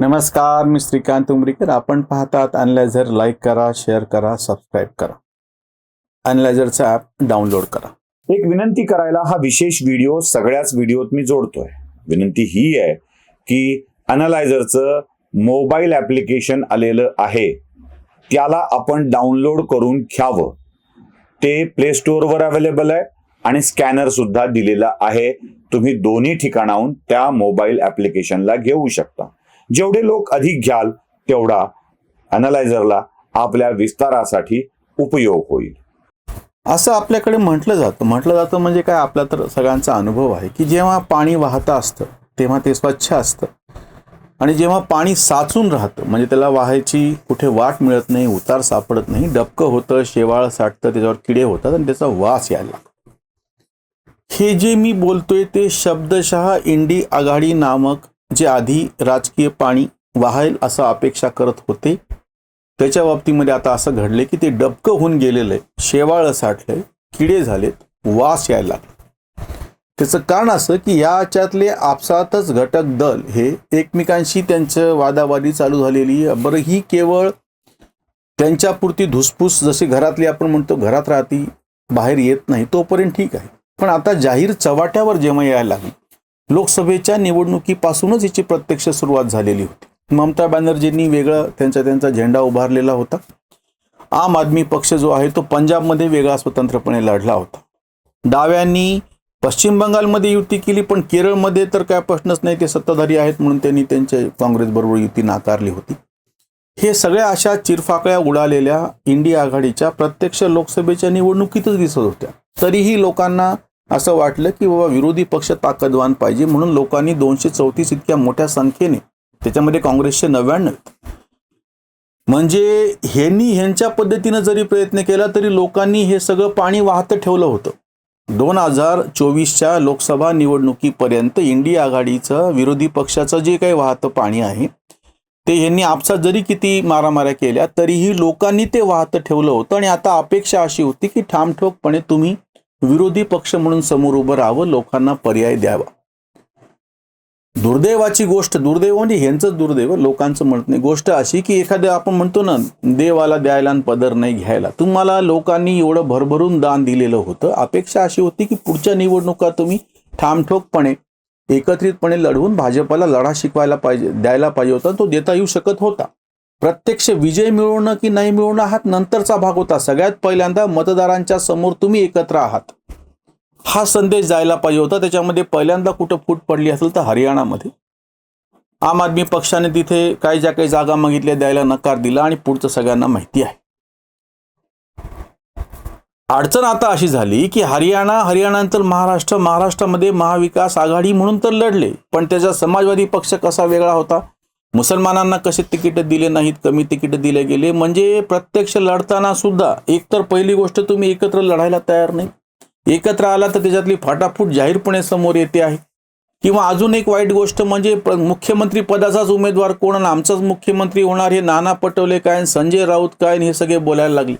नमस्कार मी श्रीकांत उमरीकर. आपण पाहतात अनलायझर लाईक करा शेअर करा सबस्क्राईब करा. अनलायझरचं ॲप डाउनलोड करा. एक विनंती करायला हा विशेष व्हिडिओ सगळ्याच व्हिडिओत मी जोडतोय. विनंती ही आहे की अनलायझरचं मोबाईल ॲप्लिकेशन आलेलं आहे. त्याला आपण डाउनलोड करून घ्यावं. ते प्ले स्टोअरवर अवेलेबल आहे आणि स्कॅनर सुद्धा दिलेला आहे. तुम्ही दोन्ही ठिकाणाहून त्या मोबाईल ॲप्लिकेशनला घेऊ शकता. जेवढे लोक अधिक घ्याल तेवढा अनालायझरला आपल्या विस्तारासाठी उपयोग होईल. असं आपल्याकडे म्हटलं जातं. म्हटलं जातं म्हणजे काय? आपला तर सगळ्यांचा अनुभव आहे की जेव्हा पाणी वाहतं असतं तेव्हा ते स्वच्छ असतं. आणि जेव्हा पाणी साचून राहतं म्हणजे त्याला वाहायची कुठे वाट मिळत नाही उतार सापडत नाही डबकं होतं शेवाळ साठतं त्याच्यावर किडे होतात आणि त्याचा वास यायला लागतो. हे जे मी बोलतोय ते शब्दशः इंडी आघाडी नामक जे आधी राजकीय पाणी वाहेल असं अपेक्षा करत होते त्याच्या बाबतीमध्ये आता असं घडले की ते डबकं होऊन गेलेलं आहे. शेवाळं साठलंय किडे झालेत वास यायला लागले. त्याचं कारण असं की याच्यातले आपसातच घटक दल हे एकमेकांशी त्यांचं वादावादी चालू झालेली बरं ही केवळ त्यांच्यापुरती धुसफूस जशी घरातली आपण म्हणतो घरात राहती बाहेर येत नाही तोपर्यंत ठीक आहे. पण आता जाहीर चव्हाट्यावर जेव्हा यायला लागली लोकसभेच्या निवडणुकीपासूनच हिची प्रत्यक्ष सुरुवात झालेली होती. ममता बॅनर्जींनी वेगळं त्यांचा त्यांचा झेंडा उभारलेला होता. आम आदमी पक्ष जो आहे तो पंजाबमध्ये वेगळा स्वतंत्रपणे लढला होता. डाव्यांनी पश्चिम बंगालमध्ये युती केली पण केरळमध्ये तर काय प्रश्नच नाही ते सत्ताधारी आहेत म्हणून त्यांनी त्यांच्या काँग्रेसबरोबर युती नाकारली होती. हे सगळ्या अशा चिरफाकळ्या उडालेल्या इंडिया आघाडीच्या प्रत्यक्ष लोकसभेच्या निवडणुकीतच दिसत होत्या. तरीही लोकांना असं वाटलं की बाबा विरोधी पक्ष ताकदवान पाहिजे म्हणून लोकांनी दोनशे चौतीस इतक्या मोठ्या संख्येने त्याच्यामध्ये काँग्रेसचे नव्याण्णव. म्हणजे ह्यांनी ह्यांच्या पद्धतीनं जरी प्रयत्न केला तरी लोकांनी हे सगळं पाणी वाहतं ठेवलं होतं. दोन हजार चोवीसच्या लोकसभा निवडणुकीपर्यंत इंडिया आघाडीचं विरोधी पक्षाचं जे काही वाहतं पाणी आहे ते ह्यांनी आपसात जरी किती मारामाऱ्या केल्या तरीही लोकांनी ते वाहतं ठेवलं होतं. आणि आता अपेक्षा अशी होती की ठामठोकपणे तुम्ही विरोधी पक्ष म्हणून समोर उभं राहावं लोकांना पर्याय द्यावा. दुर्दैवाची गोष्ट दुर्दैव म्हणजे ह्यांचंच दुर्दैव लोकांचं म्हणत नाही. गोष्ट अशी की एखाद्या आपण म्हणतो ना देवाला द्यायला आणि पदर नाही घ्यायला. तुम्हाला लोकांनी एवढं भरभरून दान दिलेलं होतं. अपेक्षा अशी होती की पुढच्या निवडणुका तुम्ही ठामठोकपणे एकत्रितपणे लढवून भाजपाला लढा शिकवायला पाहिजे द्यायला पाहिजे होता. तो देता येऊ शकत होता. प्रत्यक्ष विजय मिळवणं की नाही मिळवणं हा नंतरचा भाग होता. सगळ्यात पहिल्यांदा मतदारांच्या समोर तुम्ही एकत्र आहात. हा संदेश जायला पाहिजे होता. त्याच्यामध्ये पहिल्यांदा कुठं फूट पडली असेल तर हरियाणामध्ये. आम आदमी पक्षाने तिथे काही ज्या काही जागा मागितल्या द्यायला नकार दिला आणि पुढचं सगळ्यांना माहिती आहे. अडचण आता अशी झाली की हरियाणा हरियाणानंतर महाराष्ट्र महाराष्ट्रामध्ये महाविकास आघाडी म्हणून तर लढले. पण त्याचा समाजवादी पक्ष कसा वेगळा होता? मुसलमानांना कसे तिकीट दिले नाहीत कमी तिकीट दिले गेले म्हणजे प्रत्यक्ष लढताना सुद्धा एकतर पहिली गोष्ट तुम्ही एकत्र लढायला तयार नाही. एकत्र आला तर त्याच्यातली फाटाफूट जाहीरपणे समोर येते आहे. किंवा अजून एक वाईट गोष्ट म्हणजे मुख्यमंत्री पदाचाच उमेदवार कोण आणि आमचाच मुख्यमंत्री होणार हे नाना पटोले काय संजय राऊत काय हे सगळे बोलायला लागले.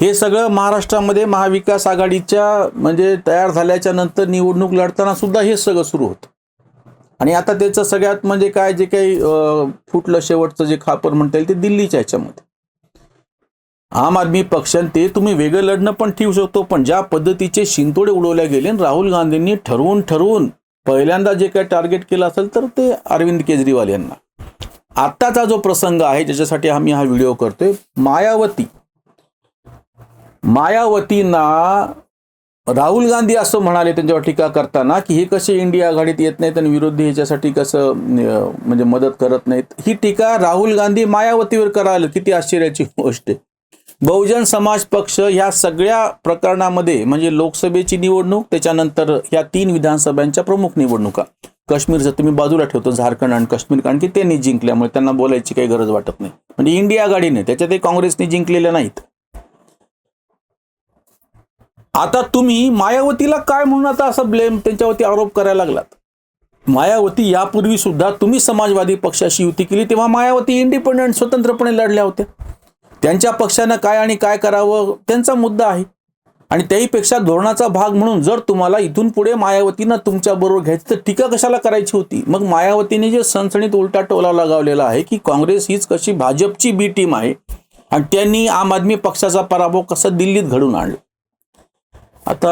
हे सगळं महाराष्ट्रामध्ये महाविकास आघाडीच्या म्हणजे तयार झाल्याच्यानंतर निवडणूक लढताना सुद्धा हे सगळं सुरू होतं. आणि आता त्याचं सगळ्यात म्हणजे काय जे काही फुटलं शेवटचं जे खापर म्हणता येईल ते दिल्लीच्या ह्याच्यामध्ये. आम आदमी पक्षाने ते तुम्ही वेगळं लढणं पण ठेवू शकतो पण ज्या पद्धतीचे शिंतोडे उडवले गेले आणि राहुल गांधींनी ठरवून ठरवून पहिल्यांदा जे काही टार्गेट केलं असेल तर ते अरविंद केजरीवाल यांना. आत्ताचा जो प्रसंग आहे ज्याच्यासाठी आम्ही हा व्हिडिओ करतोय मायावती. मायावतींना राहुल गांधी असं म्हणाले त्यांच्यावर टीका करताना की हे कसे इंडिया आघाडीत येत नाहीत आणि विरोधी ह्याच्यासाठी कसं म्हणजे मदत करत नाहीत? ही टीका राहुल गांधी मायावतीवर करायला किती आश्चर्याची गोष्ट आहे. बहुजन समाज पक्ष ह्या सगळ्या प्रकरणामध्ये म्हणजे लोकसभेची निवडणूक त्याच्यानंतर ह्या तीन विधानसभांच्या प्रमुख निवडणुका. काश्मीरचं तुम्ही बाजूला ठेवतो झारखंड आणि काश्मीर कारण की त्यांनी जिंकल्यामुळे त्यांना बोलायची काही गरज वाटत नाही. म्हणजे इंडिया आघाडीने त्याच्यातही काँग्रेसने जिंकलेल्या नाहीत. आता तुम्ही मायावतीला काय म्हणून आता असं ब्लेम त्यांच्यावरती आरोप करायला लागलात? मायावती यापूर्वी सुद्धा तुम्ही समाजवादी पक्षाशी युती केली तेव्हा मायावती इंडिपेंडंट स्वतंत्रपणे लढल्या होत्या. त्यांच्या पक्षानं काय आणि काय करावं त्यांचा मुद्दा आहे. आणि त्याहीपेक्षा धोरणाचा भाग म्हणून जर तुम्हाला इथून पुढे मायावतीनं तुमच्या बरोबर तर टीका कशाला करायची होती? मग मायावतीने जे सणसणीत उलटा टोला लगावलेला आहे की काँग्रेस हीच कशी भाजपची बी टीम आहे आणि त्यांनी आम आदमी पक्षाचा पराभव कसा दिल्लीत घडून आणला? आता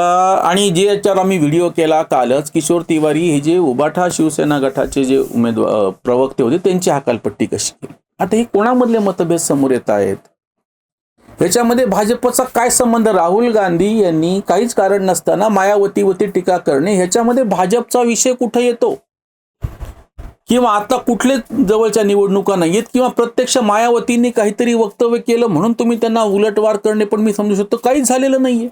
आणि जे याच्यावर आम्ही व्हिडिओ केला कालच किशोर तिवारी हे जे उबाठा शिवसेना गटाचे जे उमेदवार प्रवक्ते होते त्यांची हकालपट्टी कशी केली? आता हे कोणामधले मतभेद समोर येत आहेत? याच्यामध्ये भाजपचा काय संबंध? राहुल गांधी यांनी काहीच कारण नसताना मायावतीवरती टीका करणे ह्याच्यामध्ये भाजपचा विषय कुठे येतो? किंवा आता कुठले जवळच्या निवडणुका नाहीयेत किंवा प्रत्यक्ष मायावतींनी काहीतरी वक्तव्य केलं म्हणून तुम्ही त्यांना उलटवार करणे पण मी समजू शकतो काहीच झालेलं नाहीये.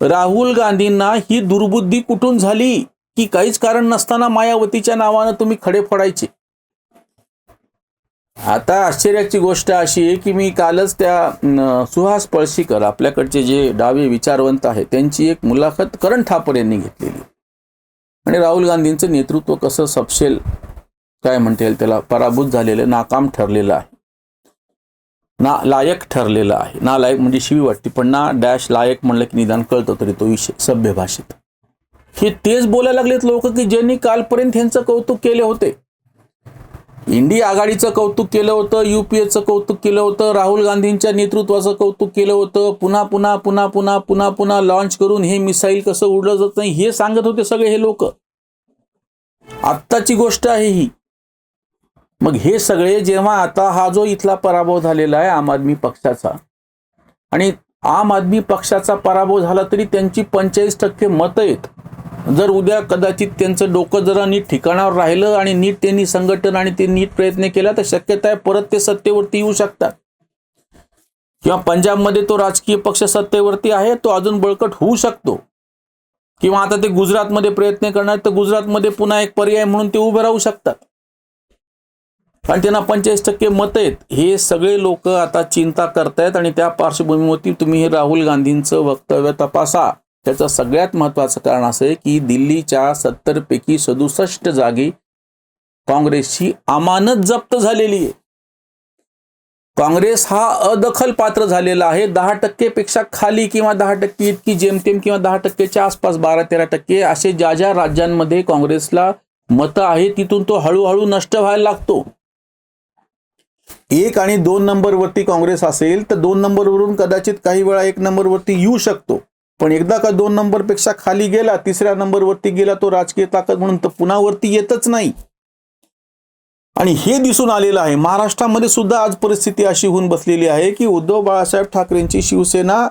राहुल गांधींना ही दुर्बुद्धी कुठून झाली? की काहीच कारण नसताना मायावतीच्या नावानं तुम्ही खडे फोडायचे? आता आश्चर्याची गोष्ट अशी आहे की मी कालच त्या सुहास पळशीकर आपल्याकडचे जे डावे विचारवंत आहेत त्यांची एक मुलाखत करण ठापर यांनी घेतलेली. आणि राहुल गांधींचं नेतृत्व कसं सपशेल काय म्हणता येईल त्याला पराभूत झालेलं नाकाम ठरलेलं आहे. ना लायक ठरलेलं आहे. ना लायक म्हणजे शिवी वाटते पण ना डॅश लायक म्हणलं की निदान कळतं तरी तो विषय सभ्य भाषेत. हे तेच बोलायला लागलेत लोक की ज्यांनी कालपर्यंत ह्यांचं कौतुक केले होते. इंडिया आघाडीचं कौतुक केलं होतं युपीएचं कौतुक केलं होतं राहुल गांधींच्या नेतृत्वाचं कौतुक केलं होतं पुन्हा पुन्हा पुन्हा पुन्हा पुन्हा पुन्हा लॉन्च करून हे मिसाईल कसं उडलं जात नाही हे सांगत होते सगळे हे लोक. आत्ताची गोष्ट आहे ही. मग हे सगळे जेव्हा आता हा जो इथला पराभव झालेला आहे आम आदमी पक्षाचा आणि आम आदमी पक्षाचा पराभव झाला तरी त्यांची पंचेचाळीस टक्के मतं आहेत. जर उद्या कदाचित त्यांचं डोकं जरा नीट ठिकाणावर राहिलं आणि नीट त्यांनी संघटन आणि ते नीट प्रयत्न केला तर शक्यता आहे परत ते सत्तेवरती येऊ शकतात. किंवा पंजाबमध्ये तो राजकीय पक्ष सत्तेवरती आहे तो अजून बळकट होऊ शकतो. किंवा आता ते गुजरातमध्ये प्रयत्न करणार तर गुजरातमध्ये पुन्हा एक पर्याय म्हणून ते उभे राहू शकतात. कारण त्यांना पंचेचाळीस टक्के मत आहेत. हे सगळे लोक आता चिंता करतायत आणि त्या पार्श्वभूमीवरती तुम्ही हे राहुल गांधींचं वक्तव्य तपासा. त्याचं सगळ्यात महत्वाचं कारण असं आहे की दिल्लीच्या सत्तरपैकी सदुसष्ट जागी काँग्रेसची अमानत जप्त झालेली आहे. काँग्रेस हा अदखल पात्र झालेला आहे. दहा टक्केपेक्षा खाली किंवा दहा टक्के इतकी जेमतेम किंवा दहा टक्केच्या आसपास बारा तेरा टक्के असे ज्या ज्या राज्यांमध्ये काँग्रेसला मतं आहे तिथून तो हळूहळू नष्ट व्हायला लागतो. एक आणि दोन नंबरवरती काँग्रेस असेल तर दोन नंबरवरून कदाचित काही वेळा एक नंबरवरती येऊ शकतो. पण एकदा का दोन नंबरपेक्षा खाली गेला तिसऱ्या नंबरवरती गेला तो राजकीय ताकद म्हणून तर पुन्हा वरती येतच नाही. आणि हे दिसून आलेलं आहे महाराष्ट्रामध्ये सुद्धा आज परिस्थिती अशी होऊन बसलेली आहे की उद्धव बाळासाहेब ठाकरेंची शिवसेना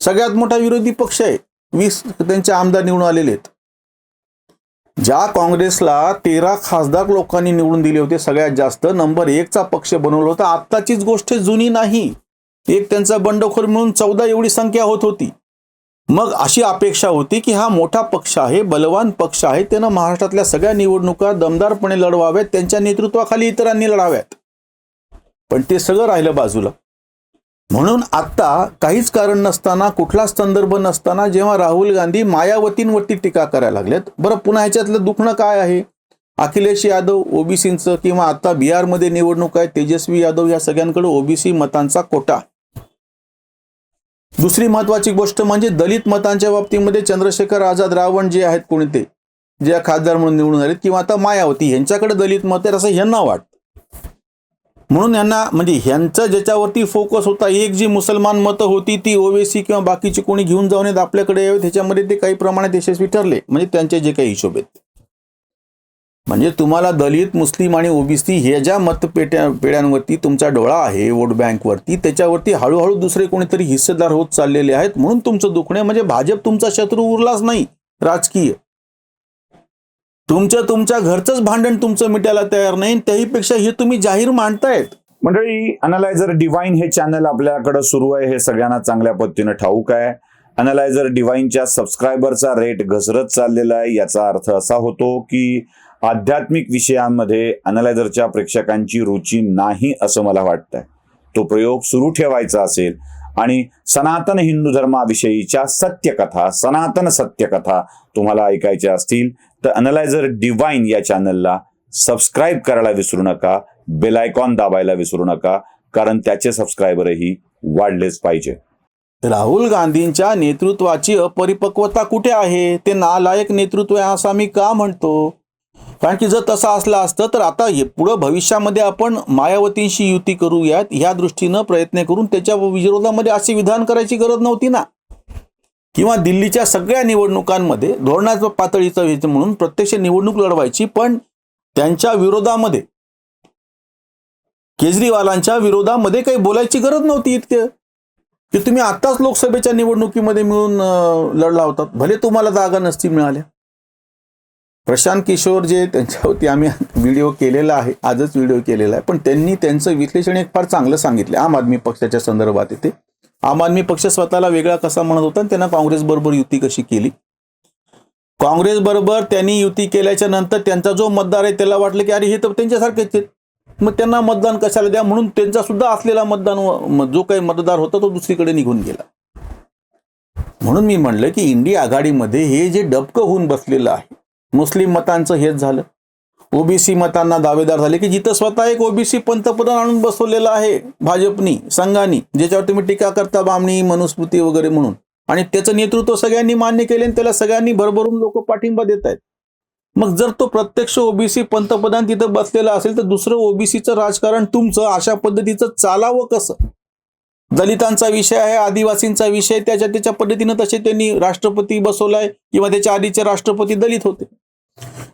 सगळ्यात मोठा विरोधी पक्ष आहे. वीस त्यांचे आमदार निवडून आलेले आहेत. ज्या काँग्रेसला तेरा खासदार लोकांनी निवडून दिले होते सगळ्यात जास्त नंबर एकचा पक्ष बनवला होता. आत्ताचीच गोष्ट जुनी नाही. एक त्यांचा बंडखोर मिळून चौदा एवढी संख्या होत होती. मग अशी अपेक्षा होती की हा मोठा पक्ष आहे बलवान पक्ष आहे त्यानं महाराष्ट्रातल्या सगळ्या निवडणुका दमदारपणे लढवाव्यात त्यांच्या नेतृत्वाखाली इतरांनी लढाव्यात. पण ते सगळं राहिलं बाजूला. म्हणून आत्ता काहीच कारण नसताना कुठलाच संदर्भ नसताना जेव्हा राहुल गांधी मायावतींवरती टीका करायला लागलेत बरं पुन्हा ह्याच्यातलं दुखणं काय आहे? अखिलेश यादव ओबीसींचं किंवा आता बिहारमध्ये निवडणूक आहे तेजस्वी यादव या सगळ्यांकडे ओबीसी मतांचा कोटा. दुसरी महत्वाची गोष्ट म्हणजे दलित मतांच्या बाबतीमध्ये चंद्रशेखर आझाद रावण जे आहेत कोणी ते जे खासदार म्हणून निवडून आलेत किंवा आता मायावती यांच्याकडे दलित मत आहे असं यांना वाटतं. म्हणून यांना म्हणजे ह्यांचा ज्याच्यावरती फोकस होता एक जी मुसलमान मतं होती ती ओवेसी किंवा बाकीची कोणी घेऊन जाऊन येत आपल्याकडे यावे ह्याच्यामध्ये ते काही प्रमाणात यशस्वी ठरले. म्हणजे त्यांचे जे काही हिशोब आहेत. म्हणजे तुम्हाला दलित मुस्लिम आणि ओबीसी ह्या ज्या मतपेट्या पेढ्यांवरती तुमचा डोळा आहे वोट बँकवरती त्याच्यावरती हळूहळू दुसरे कोणीतरी हिस्सेदार होत चाललेले आहेत म्हणून तुमचं दुखणे म्हणजे भाजप तुमचा शत्रू उरलाच नाही राजकीय. तुमच्या तुमच्या घरचंच भांडण तुमचं मिटायला तयार नाही त्याहीपेक्षा हे तुम्ही जाहीर मांडतायत. मंडळी अनालायझर डिवाइन हे चॅनल आपल्याकडे सुरू आहे हे सगळ्यांना चांगल्या पद्धतीनं ठाऊक आहे. अनालायझर डिवाइनच्या सबस्क्रायबरचा रेट घसरत चाललेला आहे याचा अर्थ असा होतो की आध्यात्मिक विषयांमध्ये अनालायझरच्या प्रेक्षकांची रुची नाही असं मला वाटतंय. तो प्रयोग सुरू ठेवायचा असेल आणि सनातन हिंदू धर्माविषयीच्या सत्यकथा सनातन सत्यकथा तुम्हाला ऐकायच्या असतील तर अनलायझर डिवाईन या चॅनलला सबस्क्राईब करायला विसरू नका बेलायकॉन दाबायला विसरू नका कारण त्याचे सबस्क्रायबरही वाढलेच पाहिजे. राहुल गांधींच्या नेतृत्वाची अपरिपक्वता कुठे आहे? ते नालायक नेतृत्व आहे असं आम्ही का म्हणतो? कारण की जर तसं असलं असतं तर आता हे पुढं भविष्यामध्ये आपण मायावतींशी युती करूयात ह्या दृष्टीनं प्रयत्न करून त्याच्या विरोधामध्ये असे विधान करायची गरज नव्हती ना. किंवा दिल्लीच्या सगळ्या निवडणुकांमध्ये धोरणात्मक पातळीचं व्हायचं म्हणून प्रत्यक्ष निवडणूक लढवायची पण त्यांच्या विरोधामध्ये केजरीवालांच्या विरोधामध्ये काही बोलायची गरज नव्हती इतकं. की तुम्ही आत्ताच लोकसभेच्या निवडणुकीमध्ये मिळून लढला होतात भले तुम्हाला जागा नसती मिळाल्या. प्रशांत किशोर जे त्यांच्यावरती आम्ही व्हिडिओ केलेला आहे आजच व्हिडिओ केलेला आहे. पण त्यांनी त्यांचं विश्लेषण एक फार चांगलं सांगितलं. आम आदमी पक्षाच्या संदर्भात येते. आम आदमी पक्ष स्वतःला वेगळा कसा म्हणत होता आणि त्यांना काँग्रेस बरोबर युती कशी केली? काँग्रेस बरोबर त्यांनी युती केल्याच्यानंतर त्यांचा जो मतदार आहे त्याला वाटलं की अरे हे तर त्यांच्यासारखेच आहेत. मग त्यांना मतदान कशाला द्या? म्हणून त्यांचा सुद्धा असलेला मतदान जो काही मतदार होता तो दुसरीकडे निघून गेला. म्हणून मी म्हणलं की इंडिया आघाडीमध्ये हे जे डबकं होऊन बसलेलं आहे मुस्लिम मतांचं हेच झालं. ओबीसी मतांना दावेदार झाले की जिथं स्वतः एक ओबीसी पंतप्रधान आणून बसवलेला आहे भाजपनी संघानी ज्याच्यावर तुम्ही टीका करता बामणी मनुस्मृती वगैरे म्हणून. आणि त्याचं नेतृत्व सगळ्यांनी मान्य केले आणि त्याला सगळ्यांनी भरभरून लोक पाठिंबा देत आहेत. मग जर तो प्रत्यक्ष ओबीसी पंतप्रधान तिथं बसलेला असेल तर दुसरं ओबीसीचं राजकारण तुमचं अशा पद्धतीचं चालावं कसं? दलितांचा विषय आहे आदिवासींचा विषय त्याच्या त्याच्या पद्धतीनं तसे त्यांनी राष्ट्रपती बसवलाय किंवा त्याच्या आधीचे राष्ट्रपती दलित होते.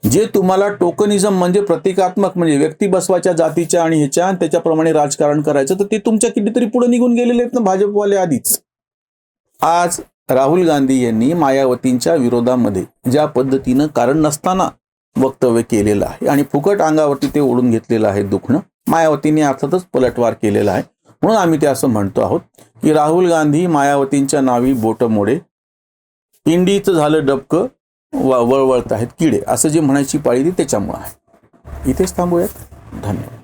जे तुम्हाला टोकनिझम म्हणजे प्रतिकात्मक म्हणजे व्यक्ती बसवाच्या जातीच्या आणि ह्याच्या त्याच्याप्रमाणे राजकारण करायचं तर ते तुमच्या कितीतरी पुढे निघून गेलेले आहेत ना भाजपवाले आधीच. आज राहुल गांधी यांनी मायावतींच्या विरोधामध्ये ज्या पद्धतीनं कारण नसताना वक्तव्य केलेलं आहे आणि फुकट अंगावरती ते ओढून घेतलेलं आहे दुखणं मायावतीने अर्थातच पलटवार केलेला आहे. म्हणून आम्ही ते असं म्हणतो आहोत की राहुल गांधी मायावतींच्या नावी बोट मोडे इंडीचं झालं डबकं वळवळत आहेत किडे. असं जे म्हणायची पाळी ती त्याच्यामुळं आहे. इथेच थांबूयात. धन्यवाद.